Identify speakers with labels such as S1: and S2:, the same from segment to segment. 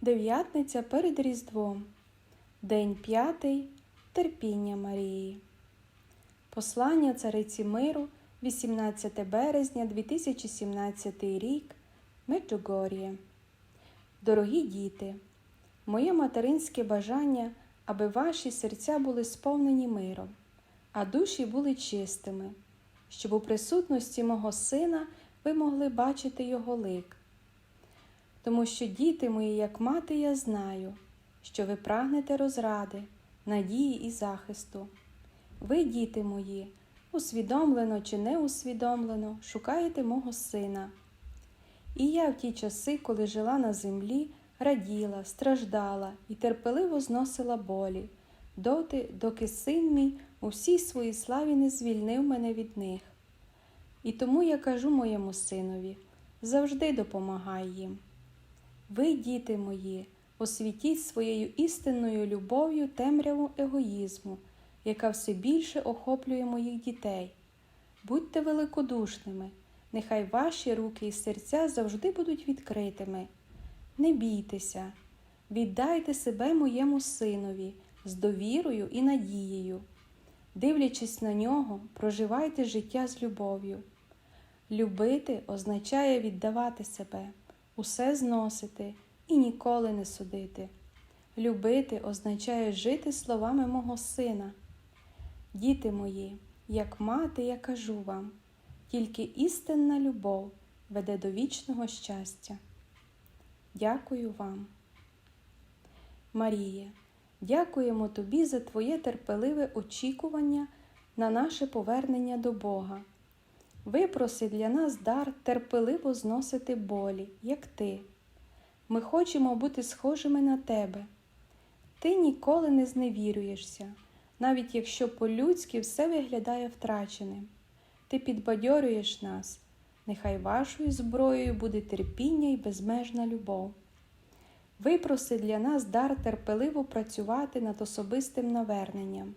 S1: Дев'ятниця перед Різдвом. День п'ятий. Терпіння Марії. Послання цариці миру, 18 березня 2017 рік. Меджугор'є. Дорогі діти, моє материнське бажання, аби ваші серця були сповнені миром, а душі були чистими, щоб у присутності мого сина ви могли бачити його лик. Тому що, діти мої, як мати, я знаю, що ви прагнете розради, надії і захисту. Ви, діти мої, усвідомлено чи неусвідомлено шукаєте мого сина. І я в ті часи, коли жила на землі, раділа, страждала і терпеливо зносила болі, доти, доки син мій у всій своїй славі не звільнив мене від них. І тому я кажу моєму синові завжди допомагай їм. Ви, діти мої, освітіть своєю істинною любов'ю темряву егоїзму, яка все більше охоплює моїх дітей. Будьте великодушними, нехай ваші руки і серця завжди будуть відкритими. Не бійтеся, віддайте себе моєму синові з довірою і надією. Дивлячись на нього, проживайте життя з любов'ю. Любити означає віддавати себе, усе зносити і ніколи не судити. Любити означає жити словами мого сина. Діти мої, як мати, я кажу вам, тільки істинна любов веде до вічного щастя. Дякую вам. Маріє, дякуємо тобі за твоє терпеливе очікування на наше повернення до Бога. Випроси для нас дар терпеливо зносити болі, як ти. Ми хочемо бути схожими на тебе. Ти ніколи не зневірюєшся, навіть якщо по-людськи все виглядає втраченим. Ти підбадьорюєш нас, нехай вашою зброєю буде терпіння і безмежна любов. Випроси для нас дар терпеливо працювати над особистим наверненням.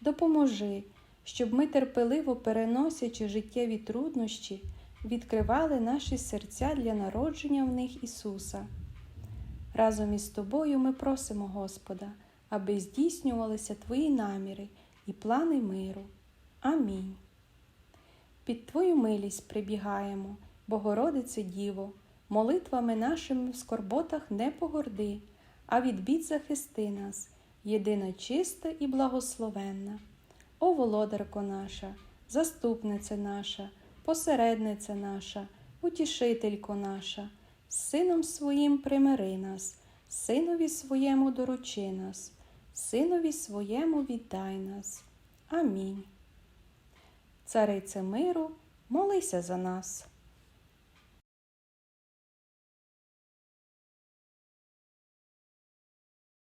S1: Допоможи, щоб ми терпеливо переносячи життєві труднощі, відкривали наші серця для народження в них Ісуса. Разом із тобою ми просимо Господа, аби здійснювалися Твої наміри і плани миру. Амінь. Під Твою милість прибігаємо, Богородице Діво, молитвами нашими в скорботах не погорди, а від бід захисти нас, єдина чиста і благословенна. О володарко наша, заступниця наша, посередниця наша, утішителько наша, сином своїм примири нас, синові своєму доручи нас, синові своєму віддай нас. Амінь. Царице миру, молися за нас.